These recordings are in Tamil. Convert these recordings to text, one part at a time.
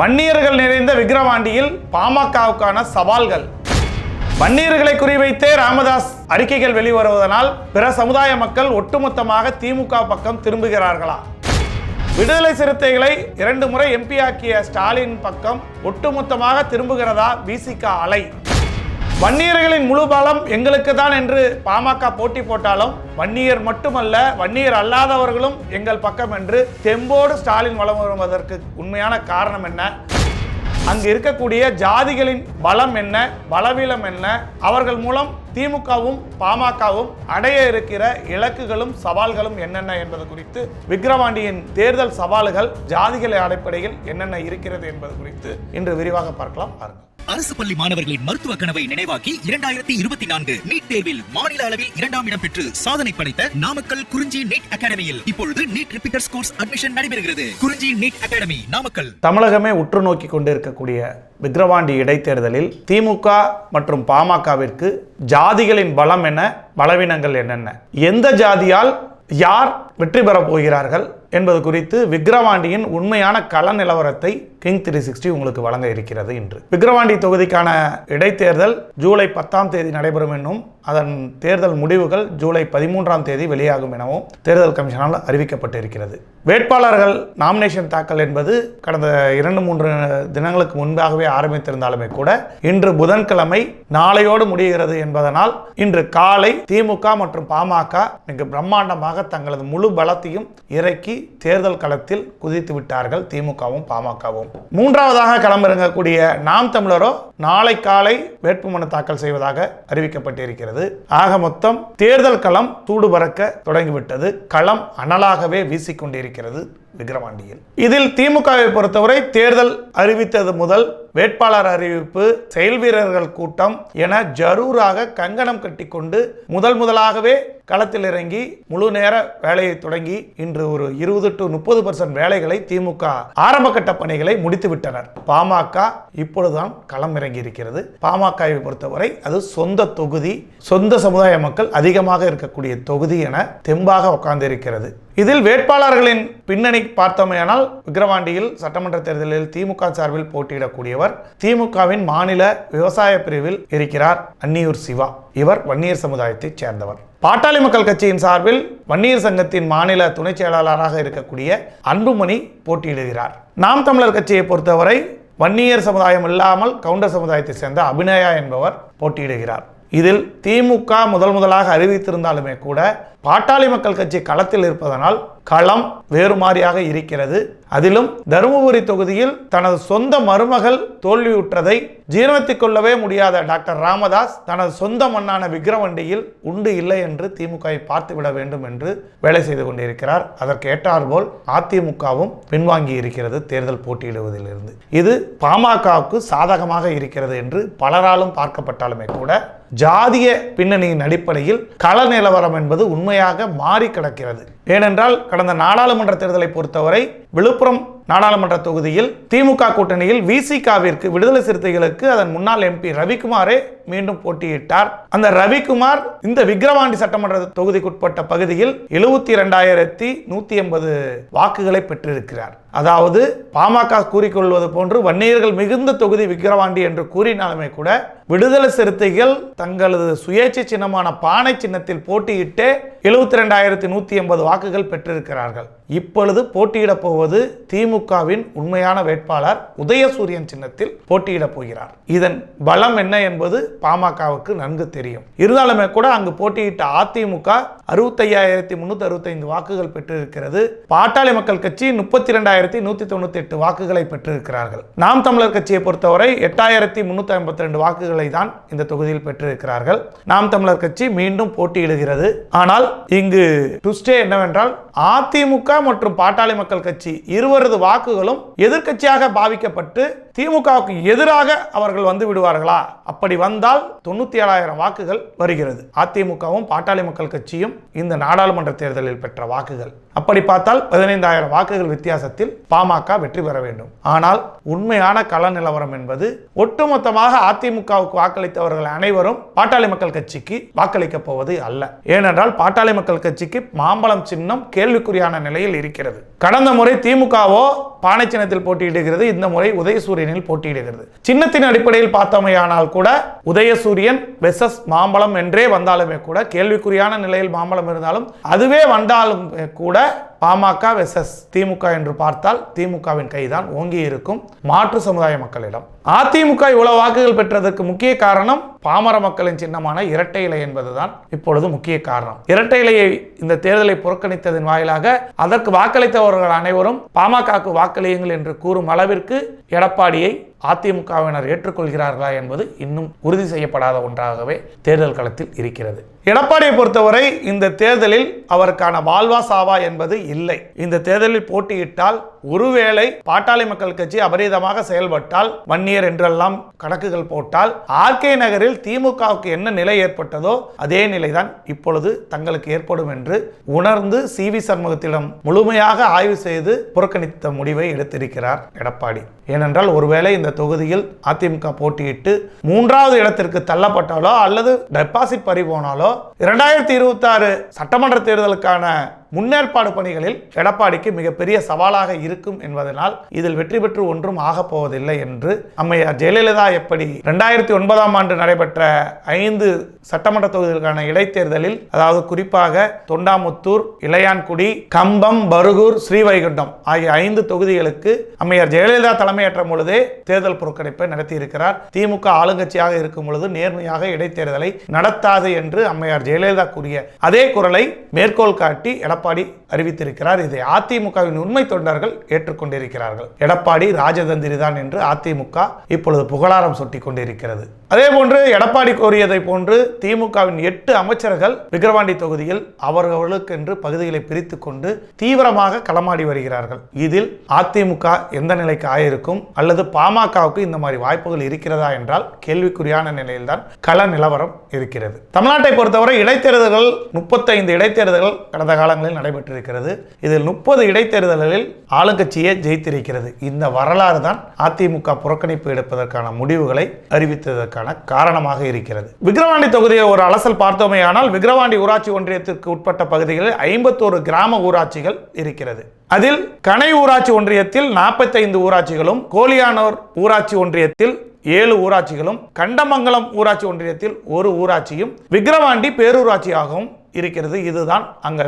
வன்னியர்கள் நிறைந்த விக்கிரவாண்டியில் பாமகவுக்கான சவால்கள். வன்னியர்களை குறிவைத்தே ராமதாஸ் அறிக்கைகள் வெளிவருவதனால் பிற சமுதாய மக்கள் ஒட்டுமொத்தமாக திமுக பக்கம் திரும்புகிறார்களா? விடுதலை சிறுத்தைகளை இரண்டு முறை எம்பி ஆக்கிய ஸ்டாலின் பக்கம் ஒட்டுமொத்தமாக திரும்புகிறதா விசிகா அலை? வன்னியர்களின் முழு பலம் எங்களுக்கு தான் என்று பாமக போட்டி போட்டாலும் வன்னியர் மட்டுமல்ல வன்னியர் அல்லாதவர்களும் எங்கள் பக்கம் என்று தெம்போடு ஸ்டாலின் வலம் வருவதற்கு உண்மையான காரணம் என்ன? அங்கு இருக்கக்கூடிய ஜாதிகளின் பலம் என்ன? பலவீனம் என்ன? அவர்கள் மூலம் திமுகவும் பாமகவும் அடைய இருக்கிற இலக்குகளும் சவால்களும் என்னென்ன என்பது குறித்து விக்ரவாண்டியின் தேர்தல் சவால்கள் ஜாதிகளை அடிப்படையில் என்னென்ன இருக்கிறது என்பது குறித்து இன்று விரிவாக பார்க்கலாம். பாருங்கள். அரசு பள்ளி மாணவர்களின் மருத்துவ கனவை நினைவாக்கி இரண்டாயிரத்தி இருபத்தி நான்கு நீட் தேர்வில் மாநில அளவில் இரண்டாம் இடம் பெற்று சாதனை படைத்த நாமக்கல் குறிஞ்சி நீட் அகாடமியில் இப்பொழுது நீட் ரிப்பீட்டர்ஸ் கோர்ஸ் அட்மிஷன் நடைபெறுகிறது. குறிஞ்சி நீட் அகாடமி நாமக்கல். தமிழகமே உற்று நோக்கி கொண்டிருக்கக்கூடிய விக்ரவாண்டி இடைத்தேர்தலில் திமுக மற்றும் பாமகவிற்கு ஜாதிகளின் பலம் என்ன பலவீனங்கள் என்னென்ன எந்த ஜாதியால் யார் வெற்றி பெறப் போகிறார்கள் என்பது குறித்து விக்ரவாண்டியின் உண்மையான கள நிலவரத்தை கிங் த்ரீ சிக்ஸ்டி உங்களுக்கு வழங்க இருக்கிறது இன்று. விக்கிரவாண்டி தொகுதிக்கான இடைத்தேர்தல் ஜூலை பத்தாம் தேதி நடைபெறும் என்னும் அதன் தேர்தல் முடிவுகள் ஜூலை பதிமூன்றாம் தேதி வெளியாகும் எனவும் தேர்தல் கமிஷனால் அறிவிக்கப்பட்டிருக்கிறது. வேட்பாளர்கள் நாமினேஷன் தாக்கல் என்பது கடந்த இரண்டு மூன்று தினங்களுக்கு முன்பாகவே ஆரம்பித்திருந்தாலுமே கூட இன்று புதன்கிழமை நாளையோடு முடிகிறது என்பதனால் இன்று காலை திமுக மற்றும் பாமக மிக பிரம்மாண்டமாக தங்களது முழு பலத்தையும் இறக்கி தேர்தல் களத்தில் குதித்து விட்டார்கள் திமுகவும் பாமகவும். மூன்றாவதாக களமிறங்கக்கூடிய நாம் தமிழரோ நாளை காலை வேட்புமனு தாக்கல் செய்வதாக அறிவிக்கப்பட்டிருக்கிறது. ஆக மொத்தம் தேர்தல் களம் சூடு பறக்க தொடங்கிவிட்டது. களம் அனலாகவே வீசிக்கொண்டிருக்கிறது விக்கிரவாண்டியில். இதில் திமுகவை பொறுத்தவரை தேர்தல் அறிவித்தது முதல் வேட்பாளர் அறிவிப்பு செயல் வீரர்கள் கூட்டம் என ஜரூராக கங்கணம் கட்டிக்கொண்டு முதல் முதலாகவே களத்தில் இறங்கி முழு நேர வேலையை தொடங்கி இன்று ஒரு இருபது டு முப்பது பர்சன்ட் வேலைகளை திமுக ஆரம்ப கட்ட பணிகளை முடித்து விட்டனர் பாமக இப்பொழுதுதான் களம் இறங்கி இருக்கிறது பாமகவை பொறுத்தவரை அது சொந்த தொகுதி சொந்த சமுதாய மக்கள் அதிகமாக இருக்கக்கூடிய தொகுதி என தெம்பாக உட்கார்ந்து இருக்கிறது இதில் வேட்பாளர்களின் பின்னணி பார்த்தோமேயானால் விக்கிரவாண்டியில் சட்டமன்ற தேர்தலில் திமுக சார்பில் போட்டியிடக்கூடியவர் திமுகவின் மாநில விவசாய பிரிவில் இருக்கிறார் அன்னியூர் சிவா. இவர் வன்னியர் சமுதாயத்தைச் சேர்ந்தவர். பாட்டாளி மக்கள் கட்சியின் சார்பில் வன்னியர் சங்கத்தின் மாநில துணைச் செயலாளராக இருக்கக்கூடிய அன்புமணி போட்டியிடுகிறார். நாம் தமிழர் கட்சியை பொறுத்தவரை வன்னியர் சமுதாயம் இல்லாமல் கவுண்டர் சமுதாயத்தை சேர்ந்த அபிநயா என்பவர் போட்டியிடுகிறார். இதில் திமுக முதல் முதலாக அறிவித்திருந்தாலுமே கூட பாட்டாளி மக்கள் கட்சி களத்தில் இருப்பதனால் களம் வேறு மாதிரியாக இருக்கிறது. அதிலும் தருமபுரி தொகுதியில் தனது சொந்த மருமகள் தோல்வியுற்றதை ஜீரணித்துக் கொள்ளவே முடியாத டாக்டர் ராமதாஸ் தனது சொந்த மண்ணான விக்ரவண்டியில் உண்டு இல்லை என்று திமுகவை பார்த்துவிட வேண்டும் என்று வேலை செய்து கொண்டிருக்கிறார். அதற்கு ஏற்றாற்போல் அதிமுகவும் பின்வாங்கி இருக்கிறது தேர்தல் போட்டியிடுவதிலிருந்து. இது பாமகவுக்கு சாதகமாக இருக்கிறது என்று பலராலும் பார்க்கப்பட்டாலுமே கூட ஜாதிய பின்னணியின் அடிப்படையில் கள நிலவரம் என்பது உண்மையாக மாறி கிடக்கிறது ஏனென்றால் கடந்த நாடாளுமன்ற தேர்தலை பொறுத்தவரை விழுப்புரம் நாடாளுமன்ற தொகுதியில் திமுக கூட்டணியில் விசிகாவிற்கு விடுதலை சிறுத்தைகளுக்கு அதன் முன்னாள் எம்பி ரவிக்குமாரே மீண்டும் போட்டியிட்டார். அந்த ரவிக்குமார் இந்த விக்கிரவாண்டி சட்டமன்ற தொகுதிக்குட்பட்ட பகுதியில் எழுபத்தி இரண்டாயிரத்தி நூத்தி எண்பது வாக்குகளை பெற்றிருக்கிறார். அதாவது பாமக கூறிக்கொள்வது போன்று வன்னியர்கள் மிகுந்த தொகுதி விக்கிரவாண்டி என்று கூறினாலுமே கூட விடுதலை சிறுத்தைகள் தங்களது சுயேட்சை சின்னமான பானை சின்னத்தில் போட்டியிட்டு எழுபத்தி ரெண்டாயிரத்தி நூத்தி எண்பது வாக்குகள் பெற்றிருக்கிறார்கள். இப்பொழுது போட்டியிடப் போவது திமுகவின் உண்மையான வேட்பாளர் உதயசூரியன் சின்னத்தில் போட்டியிடப் போகிறார். இதன் பலம் என்ன என்பது பாமகவுக்கு நன்கு தெரியும். இருந்தாலுமே கூட அங்கு போட்டியிட்ட அதிமுக அறுபத்தையாயிரத்தி முன்னூத்தி அறுபத்தைந்து வாக்குகள் பெற்றிருக்கிறது. பாட்டாளி மக்கள் கட்சி முப்பத்தி ரெண்டாயிரத்தி நூத்தி தொண்ணூத்தி எட்டு வாக்குகளை பெற்றிருக்கிறார்கள். நாம் தமிழர் கட்சியை பொறுத்தவரை எட்டாயிரத்தி முன்னூத்தி ஐம்பத்தி ரெண்டு வாக்குகளை தான் இந்த தொகுதியில் பெற்றிருக்கிறார்கள். நாம் தமிழர் கட்சி மீண்டும் போட்டியிடுகிறது. ஆனால் இங்கு டுஸ்டே என்னவென்றால் அதிமுக மற்றும் பாட்டாளி மக்கள் கட்சி இருவரது வாக்குகளும் எதிர்க்கட்சியாக பாவிக்கப்பட்டு திமுகவுக்கு எதிராக அவர்கள் வந்து விடுவார்களா? அப்படி வந்தால் தொண்ணூத்தி ஏழாயிரம் வாக்குகள் வருகிறது. அதிமுகவும் பாட்டாளி மக்கள் கட்சியும் இந்த நாடாளுமன்ற தேர்தலில் பெற்ற வாக்குகள். அப்படி பார்த்தால் பதினைந்தாயிரம் வாக்குகள் வித்தியாசத்தில் பாமக வெற்றி பெற வேண்டும். ஆனால் உண்மையான கள நிலவரம் என்பது ஒட்டுமொத்தமாக அதிமுகவுக்கு வாக்களித்தவர்கள் அனைவரும் பாட்டாளி மக்கள் கட்சிக்கு வாக்களிக்கப் போவது அல்ல. ஏனென்றால் பாட்டாளி மக்கள் கட்சிக்கு மாம்பழம் சின்னம் கேள்விக்குறியான நிலையில் இருக்கிறது. கடந்த முறை திமுகவோ பானை சின்னத்தில் போட்டியிடுகிறது இந்த முறை உதயசூரியனில் போட்டியிடுகிறது. சின்னத்தின் அடிப்படையில் பார்த்தோமையானால் கூட உதயசூரியன் வெசஸ் மாம்பழம் என்றே வந்தாலுமே கூட கேள்விக்குறியான நிலையில் மாம்பழம் இருந்தாலும் அதுவே வந்தாலும் கூட பாமக வெசஸ் திமுக என்று பார்த்தால் திமுகவின் கைதான் ஓங்கி இருக்கும் மாற்று சமுதாய மக்களிடம். அதிமுக இவ்வளவு வாக்குகள் பெற்றதற்கு முக்கிய காரணம் பாமர மக்களின் சின்னமான இரட்டை இலை என்பதுதான் இப்பொழுது முக்கிய காரணம். இரட்டை இலையை இந்த தேர்தலை புறக்கணித்ததன் வாயிலாக அதற்கு வாக்களித்தவர்கள் அனைவரும் பாமகவுக்கு வாக்களியுங்கள் என்று கூறும் அளவிற்கு எடப்பாடியை அதிமுகவினர் ஏற்றுக்கொள்கிறார்களா என்பது இன்னும் உறுதி செய்யப்படாத ஒன்றாகவே தேர்தல் களத்தில் இருக்கிறது. எடப்பாடியை பொறுத்தவரை இந்த தேர்தலில் அவருக்கான வாழ்வா சாவா என்பது இல்லை. இந்த தேர்தலில் போட்டியிட்டால் ஒருவேளை பாட்டாளி மக்கள் கட்சி அபரீதமாக செயல்பட்டால் வன்னியர் என்றெல்லாம் கணக்குகள் போட்டால் ஆர்கே நகரில் திமுகவுக்கு என்ன நிலை ஏற்பட்டதோ அதே நிலைதான் இப்பொழுது தங்களுக்கு ஏற்படும் என்று உணர்ந்து சி வி சண்முகத்திடம் முழுமையாக ஆய்வு செய்து புறக்கணித்த முடிவை எடுத்திருக்கிறார் எடப்பாடி. ஏனென்றால் ஒருவேளை இந்த தொகுதியில் அதிமுக போட்டியிட்டு மூன்றாவது இடத்திற்கு தள்ளப்பட்டாலோ அல்லது டெபாசிட் பறி போனாலோ இரண்டாயிரத்தி இருபத்தி ஆறு சட்டமன்ற தேர்தலுக்கான முன்னேற்பாடு பணிகளில் எடப்பாடிக்கு மிகப்பெரிய சவாலாக இருக்கும் என்பதனால் இதில் வெற்றி பெற்று ஒன்றும் ஆகப் போவதில்லை என்று அம்மையார் ஜெயலலிதா எப்படி இரண்டாயிரத்தி ஒன்பதாம் ஆண்டு நடைபெற்ற ஐந்து சட்டமன்ற தொகுதிகளுக்கான இடைத்தேர்தலில் அதாவது குறிப்பாக தொண்டாமுத்தூர் இளையான்குடி கம்பம் பருகூர் ஸ்ரீவைகுண்டம் ஆகிய ஐந்து தொகுதிகளுக்கு அம்மையார் ஜெயலலிதா தலைமையேற்ற பொழுதே தேர்தல் புறக்கணிப்பை நடத்தியிருக்கிறார். திமுக ஆளுங்கட்சியாக இருக்கும் பொழுது நேர்மையாக இடைத்தேர்தலை நடத்தாது என்று அம்மையார் ஜெயலலிதா கூறிய அதே குரலை மேற்கோள் காட்டி எடப்பாடி பாடி அறிவித்திருக்கிறார். இதை அதிமுகவின் உண்மை தொண்டர்கள் ஏற்றுக்கொண்டிருக்கிறார்கள். எடப்பாடி ராஜதந்திரி தான் என்று அதிமுக இப்பொழுது புகழாரம் சுட்டிக் கொண்டிருக்கிறது. அதே போன்று எடப்பாடி கோரியதை போன்று திமுகவின் எட்டு அமைச்சர்கள் விக்கிரவாண்டி தொகுதியில் அவர்களுக்கென்று பகுதிகளை பிரித்து கொண்டு தீவிரமாக களமாடி வருகிறார்கள். இதில் அதிமுக எந்த நிலைக்கு ஆயிருக்கும்? அல்லது பாமகவுக்கு இந்த மாதிரி வாய்ப்புகள் இருக்கிறதா என்றால் கேள்விக்குறியான நிலையில்தான் கள நிலவரம் இருக்கிறது. தமிழ்நாட்டை பொறுத்தவரை இடைத்தேர்தல்கள் முப்பத்தைந்து இடைத்தேர்தல்கள் கடந்த காலங்களில் நடைபெற்றிருக்கிறது. இதில் முப்பது இடைத்தேர்தல்களில் ஆளுங்கட்சியே ஜெயித்திருக்கிறது. இந்த வரலாறு தான் அதிமுக புறக்கணிப்பு எடுப்பதற்கான முடிவுகளை அறிவித்ததற்கான காரணமாக இருக்கிறது. விக்கிரவாண்டி தொகுதியை ஒரு அலசல் பார்த்தோமேயானால் விக்கிரவாண்டி ஊராட்சி ஒன்றியத்திற்கு உட்பட்ட பகுதிகளில் ஐம்பத்தோரு கிராம ஊராட்சிகள் இருக்கிறது. அதில் கனை ஊராட்சி ஒன்றியத்தில் நாற்பத்தைந்து ஊராட்சிகளும் கோலியானூர் ஊராட்சி ஒன்றியத்தில் ஏழு ஊராட்சிகளும் கண்டமங்கலம் ஊராட்சி ஒன்றியத்தில் ஒரு ஊராட்சியும் விக்கிரவாண்டி பேரூராட்சியாகவும் இருக்கிறது. இதுதான் அங்க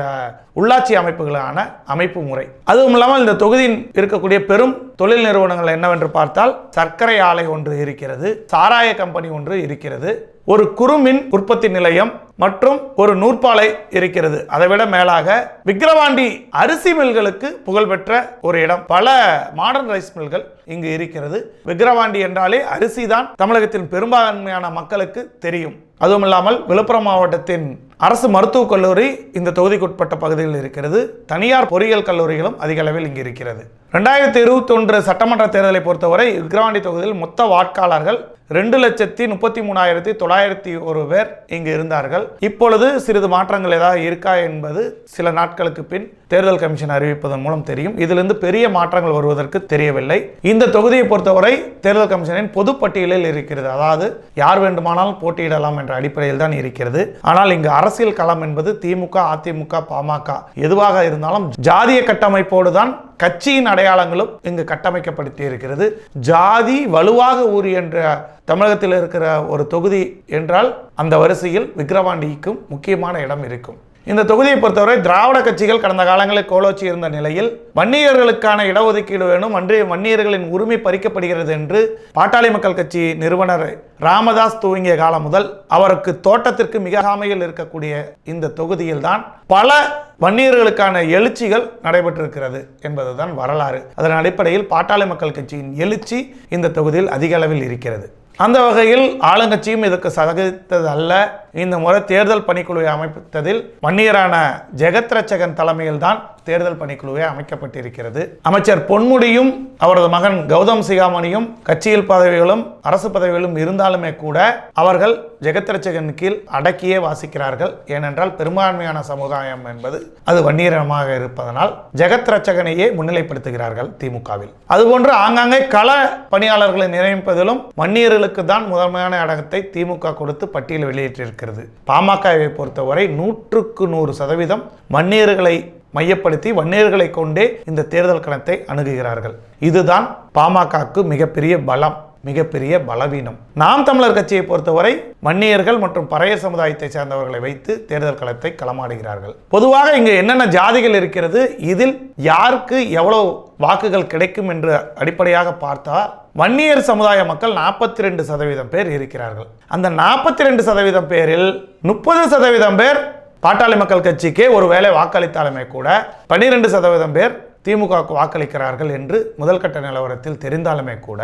உள்ளாட்சி அமைப்புகளான அமைப்பு முறை. அதுவும் இல்லாமல் இந்த தொகுதியில் இருக்கக்கூடிய பெரும் தொழில் நிறுவனங்கள் என்னவென்று பார்த்தால் சர்க்கரை ஆலை ஒன்று இருக்கிறது சாராய கம்பெனி ஒன்று இருக்கிறது ஒரு குறுமின் உற்பத்தி நிலையம் மற்றும் ஒரு நூற்பாலை இருக்கிறது. அதைவிட மேலாக விக்கிரவாண்டி அரிசி மில்களுக்கு புகழ்பெற்ற ஒரு இடம். பல மாடர்ன் ரைஸ் மில்கள் இங்கு இருக்கிறது. விக்கிரவாண்டி என்றாலே அரிசி தான் தமிழகத்தின் பெரும்பான்மையான மக்களுக்கு தெரியும். அதுவும் இல்லாமல் விழுப்புரம் மாவட்டத்தின் அரசு மருத்துவக் கல்லூரி இந்த தொகுதிக்குட்பட்ட பகுதியில் இருக்கிறது. தனியார் பொறியியல் கல்லூரிகளும் அதிக அளவில் இங்கு இருக்கிறது. ரெண்டாயிரத்தி இருபத்தி ஒன்று சட்டமன்ற தேர்தலை பொறுத்தவரை விக்கிரவாண்டி தொகுதியில் மொத்த வாக்காளர்கள் ரெண்டு லட்சத்தி முப்பத்தி மூணாயிரத்தி தொள்ளாயிரத்தி ஒரு பேர் இங்கு இருந்தார்கள். இப்பொழுது சிறிது மாற்றங்கள் ஏதாவது இருக்கா என்பது சில நாட்களுக்கு பின் தேர்தல் கமிஷன் அறிவிப்பதன் மூலம் தெரியும். இதிலிருந்து பெரிய மாற்றங்கள் வருவதற்கு தெரியவில்லை. இந்த தொகுதியை பொறுத்தவரை தேர்தல் கமிஷனின் பொதுப்பட்டியலில் இருக்கிறது. அதாவது யார் வேண்டுமானாலும் போட்டியிடலாம் என்ற அடிப்படையில் தான் இருக்கிறது. ஆனால் இங்கு அரசியல் களம் என்பது திமுக அதிமுக பாமக எதுவாக இருந்தாலும் ஜாதிய கட்டமைப்போடு தான் கட்சியின் அடையாளங்களும் இங்கு கட்டமைக்கப்படுத்தி இருக்கிறது ஜாதி வலுவாக ஊறி என்ற தமிழகத்தில் இருக்கிற ஒரு தொகுதி என்றால் அந்த வரிசையில் விக்கிரவாண்டிக்கும் முக்கியமான இடம் இருக்கும். இந்த தொகுதியை பொறுத்தவரை திராவிட கட்சிகள் கடந்த காலங்களில் கோலோச்சி இருந்த நிலையில் வன்னியர்களுக்கான இடஒதுக்கீடு வேணும் அன்றைய வன்னியர்களின் உரிமை பறிக்கப்படுகிறது என்று பாட்டாளி மக்கள் கட்சி நிறுவனர் ராமதாஸ் துவங்கிய காலம் முதல் அவருக்கு தோட்டத்திற்கு மிக ஆமையில் இருக்கக்கூடிய இந்த தொகுதியில் தான் பல வன்னியர்களுக்கான எழுச்சிகள் நடைபெற்றிருக்கிறது என்பதுதான் வரலாறு. அதன் அடிப்படையில் பாட்டாளி மக்கள் கட்சியின் எழுச்சி இந்த தொகுதியில் அதிக அளவில் இருக்கிறது. அந்த வகையில் ஆளுங்கட்சியும் இதற்கு சகித்தது அல்ல இந்த முறை தேர்தல் பணிக்குழுவை அமைத்ததில் வன்னியரான ஜெகத் ரட்சகன் தலைமையில் தான் தேர்தல் பணிக்குழுவே அமைக்கப்பட்டிருக்கிறது. அமைச்சர் பொன்முடியும் அவரது மகன் கௌதம் சிகாமணியும் கட்சியில் பதவிகளும் அரசு பதவிகளும் இருந்தாலுமே கூட அவர்கள் ஜெகத்ரட்சகன் கீழ் அடக்கியே வாசிக்கிறார்கள். ஏனென்றால் பெரும்பான்மையான சமுதாயம் என்பது அது வன்னியரமாக இருப்பதனால் ஜெகத் ரட்சகனையே முன்னிலைப்படுத்துகிறார்கள் திமுகவில். அதுபோன்று ஆங்காங்கே கள பணியாளர்களை நியமிப்பதிலும் வன்னியர்களுக்கு தான் முதன்மையான இடத்தை திமுக கொடுத்து பட்டியல் வெளியிட்டிருக்கிறது பாமகவை பொறுத்தவரை நூற்றுக்கு நூறு சதவீதம் வன்னியர்களை மையப்படுத்தி வன்னியர்களை கொண்டே இந்த தேர்தல் களத்தை அணுகுகிறார்கள். இதுதான் பாமகக்கு மிகப்பெரிய பலம். மிகப்பெரிய பலவீனம். நாம் தமிழர் கட்சியை பொறுத்தவரை வன்னியர்கள் மற்றும் பறைய சமுதாயத்தை சேர்ந்தவர்களை வைத்து தேர்தல் களத்தை களமாடுகிறார்கள். பொதுவாக இங்கு என்னென்ன ஜாதிகள் இருக்கிறது இதில் யாருக்கு எவ்வளவு வாக்குகள் கிடைக்கும் என்று அடிப்படையாக பார்த்தால் வன்னியர் சமுதாய மக்கள் நாற்பத்தி ரெண்டு சதவீதம் பேர் இருக்கிறார்கள். அந்த நாற்பத்தி ரெண்டு சதவீதம் பேரில் முப்பது சதவீதம் பேர் பாட்டாளி மக்கள் கட்சிக்கே ஒரு வேளை வாக்களித்தாலுமே கூட பன்னிரெண்டு சதவீதம் பேர் திமுகவுக்கு வாக்களிக்கிறார்கள் என்று முதல் கட்ட நிலவரத்தில் தெரிந்தாலுமே கூட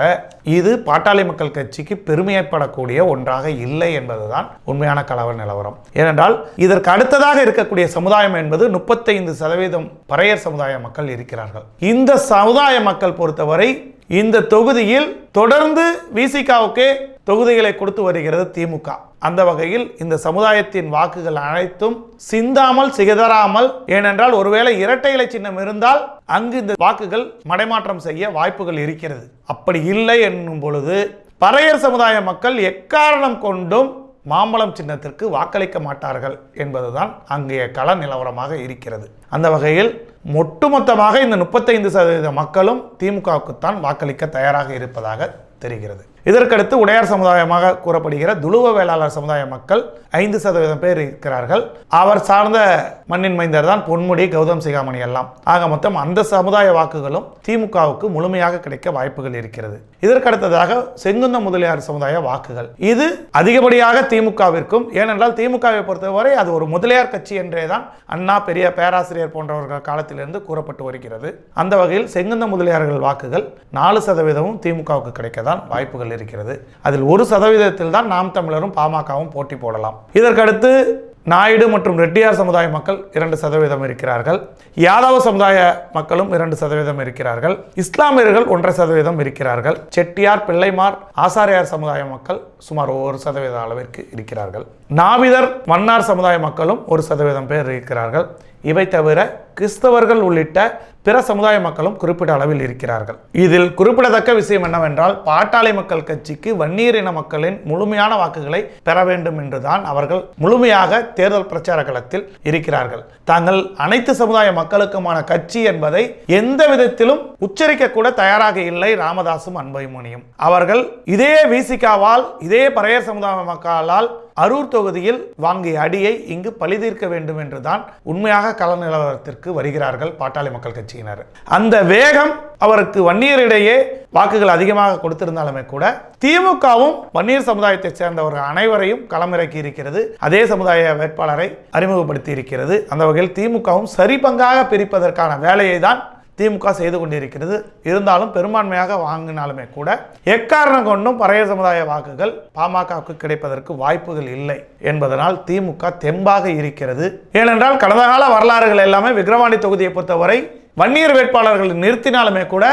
இது பாட்டாளி மக்கள் கட்சிக்கு பெருமையப்படக்கூடிய ஒன்றாக இல்லை என்பதுதான் உண்மையான கலவர நிலவரம். ஏனென்றால் இதற்கு அடுத்ததாக இருக்கக்கூடிய சமுதாயம் என்பது முப்பத்தைந்து சதவீதம் பறையர் சமுதாய மக்கள் இருக்கிறார்கள். இந்த சமுதாய மக்கள் பொறுத்தவரை இந்த தொகுதியில் தொடர்ந்து விசிகாவுக்கு தொகுதிகளை கொடுத்து வருகிறது திமுக. அந்த வகையில் இந்த சமுதாயத்தின் வாக்குகள் அனைத்தும் சிந்தாமல் சிதறாமல் ஏனென்றால் ஒருவேளை இரட்டை இலை சின்னம் இருந்தால் அங்கு இந்த வாக்குகள் மடைமாற்றம் செய்ய வாய்ப்புகள் இருக்கிறது. அப்படி இல்லை என்னும் பொழுது பறையர் சமுதாய மக்கள் எக்காரணம் கொண்டும் மாம்பழம் சின்னத்திற்கு வாக்களிக்க மாட்டார்கள் என்பதுதான் அங்கே கள நிலவரமாக இருக்கிறது. அந்த வகையில் ஒட்டுமொத்தமாக இந்த முப்பத்தைந்து சதவீத மக்களும் திமுகவுக்குத்தான் வாக்களிக்க தயாராக இருப்பதாக தெரிகிறது. இதற்கடுத்து உடையார் சமுதாயமாக கூறப்படுகிற துளுவ வேளாளர் சமுதாய மக்கள் ஐந்து சதவீதம் பேர் இருக்கிறார்கள். அவர் சார்ந்த மண்ணின் மைந்தர் தான் பொன்முடி கௌதம் சிகாமணி எல்லாம். ஆக மொத்தம் அந்த சமுதாய வாக்குகளும் திமுகவுக்கு முழுமையாக கிடைக்க வாய்ப்புகள் இருக்கிறது. இதற்கடுத்ததாக செங்குந்த முதலியார் சமுதாய வாக்குகள். இது அதிகப்படியாக திமுகவிற்கும் ஏனென்றால் திமுகவை பொறுத்தவரை அது ஒரு முதலியார் கட்சி என்றே தான் அண்ணா பெரிய பேராசிரியர் போன்றவர்கள் காலத்திலிருந்து கூறப்பட்டு வருகிறது. அந்த வகையில் செங்குந்த முதலியார்கள் வாக்குகள் நாலு சதவீதமும் திமுகவுக்கு கிடைக்க தான் வாய்ப்புகள் இருக்கிறது. அதில் ஒரு சதவீதத்தில் தான் நாம் தமிழரும் பாமகவும் போட்டி போடலாம். இதற்கடுத்து நாயுடு மற்றும் ரெட்டியார் சமுதாய மக்கள் இரண்டு சதவீதம் இருக்கிறார்கள். யாதவ சமுதாய மக்களும் இரண்டு சதவீதம் இருக்கிறார்கள். இஸ்லாமியர்கள் ஒன்றரை சதவீதம் இருக்கிறார்கள். செட்டியார் பிள்ளைமார் ஆசாரியார் சமுதாய மக்கள் சுமார் ஒரு சதவீத அளவிற்கு இருக்கிறார்கள். நாவிதர் மன்னார் சமுதாய மக்களும் ஒரு சதவீதம் பேர் இருக்கிறார்கள். இவை தவிர கிறிஸ்தவர்கள் உள்ளிட்ட பிற சமுதாய மக்களும் குறிப்பிட்ட அளவில் இருக்கிறார்கள். இதில் குறிப்பிடத்தக்க விஷயம் என்னவென்றால் பாட்டாளி மக்கள் கட்சிக்கு வன்னியர் இன மக்களின் முழுமையான வாக்குகளை பெற வேண்டும் என்றுதான் அவர்கள் முழுமையாக தேர்தல் பிரச்சார களத்தில் இருக்கிறார்கள். தாங்கள் அனைத்து சமுதாய மக்களுக்குமான கட்சி என்பதை எந்த விதத்திலும் உச்சரிக்க கூட தயாராக இல்லை ராமதாசும் அன்பைமணியும் அவர்கள் இதே விசிகாவால் இதே பறையர் சமுதாய மக்களால் அரூர் தொகுதியில் வாங்கிய அடியை இங்கு பழிதீர்க்க வேண்டும் என்றுதான் உண்மையாக கள நிலவரத்திற்கு வருகிறார்கள் பாட்டாளி மக்கள் கட்சி. கட்சியினர் அந்த வேகம் அவருக்கு வன்னியரிடையே வாக்குகள் அதிகமாக கொடுத்திருந்தாலுமே கூட திமுகவும் வன்னியர் சமுதாயத்தைச் சேர்ந்தவர்கள் அனைவரையும் களமிறக்கி இருக்கிறது. அதே சமுதாய வேட்பாளரை அறிமுகப்படுத்தி இருக்கிறது. அந்த வகையில் திமுகவும் சரிபங்காக பிரிப்பதற்கான வேலையை தான் திமுக செய்து கொண்டிருக்கிறது. இருந்தாலும் பெரும்பான்மையாக வாங்கினாலுமே கூட எக்காரணம் கொண்டும் பறைய சமுதாய வாக்குகள் பாமகவுக்கு கிடைப்பதற்கு வாய்ப்புகள் இல்லை என்பதனால் திமுக தெம்பாக இருக்கிறது. ஏனென்றால் கடந்த கால வரலாறுகள் எல்லாமே விக்ரவாணி தொகுதியை பொறுத்தவரை வன்னியர் வேட்பாளர்கள் நிறுத்தினாலுமே கூட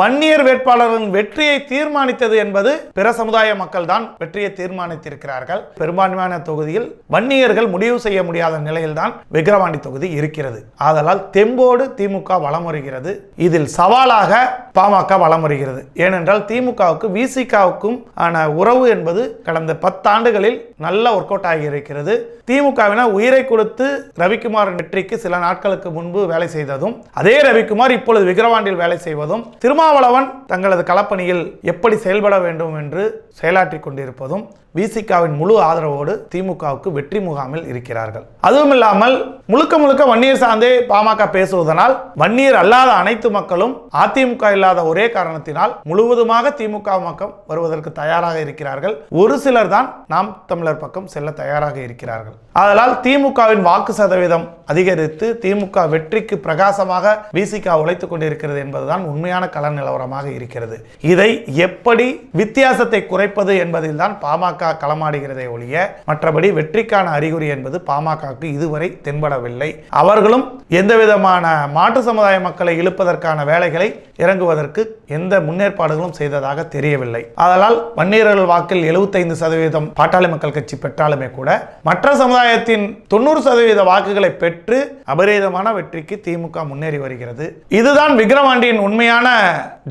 வன்னியர் வேட்பாளரின் வெற்றியை தீர்மானித்தது என்பது பிற சமுதாய மக்கள் தான் வெற்றியை தீர்மானித்திருக்கிறார்கள். பெரும்பான்மையான தொகுதியில் வன்னியர்கள் முடிவு செய்ய முடியாத நிலையில்தான் விக்கிரவாண்டி தொகுதி இருக்கிறது. ஆதலால் தெம்போடு திமுக வலம் வருகிறது இதில் சவாலாக பாமக வலம் வருகிறது ஏனென்றால் திமுகவுக்கு விசிகாவுக்கும் ஆன உறவு என்பது கடந்த பத்தாண்டுகளில் நல்ல ஒர்க் அவுட் ஆகி இருக்கிறது திமுகவினர் உயிரை கொடுத்து ரவிக்குமார் வெற்றிக்கு சில நாட்களுக்கு முன்பு வேலை செய்ததும் அதே ரவிக்குமார் இப்பொழுது விக்கிரவாண்டியில் வேலை செய்வதும் திரும்ப திருமாவளவன் தங்களது களப்பணியில் எப்படி செயல்பட வேண்டும் என்று செயலாற்றி கொண்டிருப்பதும் விசிகாவின் முழு ஆதரவோடு திமுகவுக்கு வெற்றி முகாமில் இருக்கிறார்கள். அதுவும் இல்லாமல் முழுக்க முழுக்க வன்னியர் சார்ந்தே பாமக பேசுவதனால் வன்னியர் அல்லாத அனைத்து மக்களும் அதிமுக இல்லாத ஒரே காரணத்தினால் முழுவதுமாக திமுக பக்கம் வருவதற்கு தயாராக இருக்கிறார்கள். ஒரு சிலர் தான் நாம் தமிழர் பக்கம் செல்ல தயாராக இருக்கிறார்கள். அதனால் திமுகவின் வாக்கு சதவீதம் அதிகரித்து திமுக வெற்றிக்கு பிரகாசமாக விசிக உழைத்துக் கொண்டிருக்கிறது என்பதுதான் உண்மையான கள நிலவரமாக இருக்கிறது. இதை எப்படி வித்தியாசத்தை குறைப்பது என்பதில் தான் பாமக களமாடுகிறதே ஒழிய மற்றபடி வெற்றிக்கான அறிகுறி என்பது பாமகக்கு இதுவரை தென்படவில்லை. அவர்களும் எந்த விதமான மாற்று சமுதாய மக்களை இழுப்பதற்கான வேலைகளை இறங்குவதற்கு எந்த முன்னேற்பாடுகளும் செய்ததாக தெரியவில்லை. அதனால் வன்னியர்கள் வாக்கில் 75% சதவீதம் பாட்டாளி மக்கள் கட்சி பெற்றாலுமே கூட மற்ற சமுதாயத்தின் தொண்ணூறு சதவீத வாக்குகளை பெற்று அபரீதமான வெற்றிக்கு திமுக முன்னேறி வருகிறது. இதுதான் விக்ரவாண்டியின் உண்மையான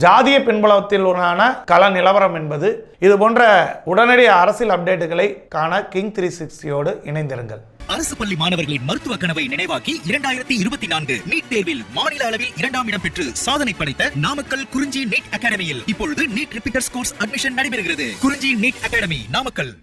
ஜாதிய பின்புலத்தில் கள நிலவரம் என்பது. இது போன்ற உடனடி அரசியல் அப்டேட்டுகளை காண கிங் த்ரீ சிக்ஸ்டியோடு இணைந்திருங்கள். அரசு பள்ளி மாணவர்களின் மருத்துவ கனவை நினைவாக்கி இரண்டாயிரத்தி இருபத்தி நான்கு நீட் தேர்வில் மாநில அளவில் இரண்டாம் இடம் பெற்று சாதனை படைத்த நாமக்கல் குறிஞ்சி நீட் அகாடமியில் இப்பொழுது நீட் ரிப்பீட்டர்ஸ் கோர்ஸ் அட்மிஷன் நடைபெறுகிறது. குறிஞ்சி நீட் அகாடமி நாமக்கல்.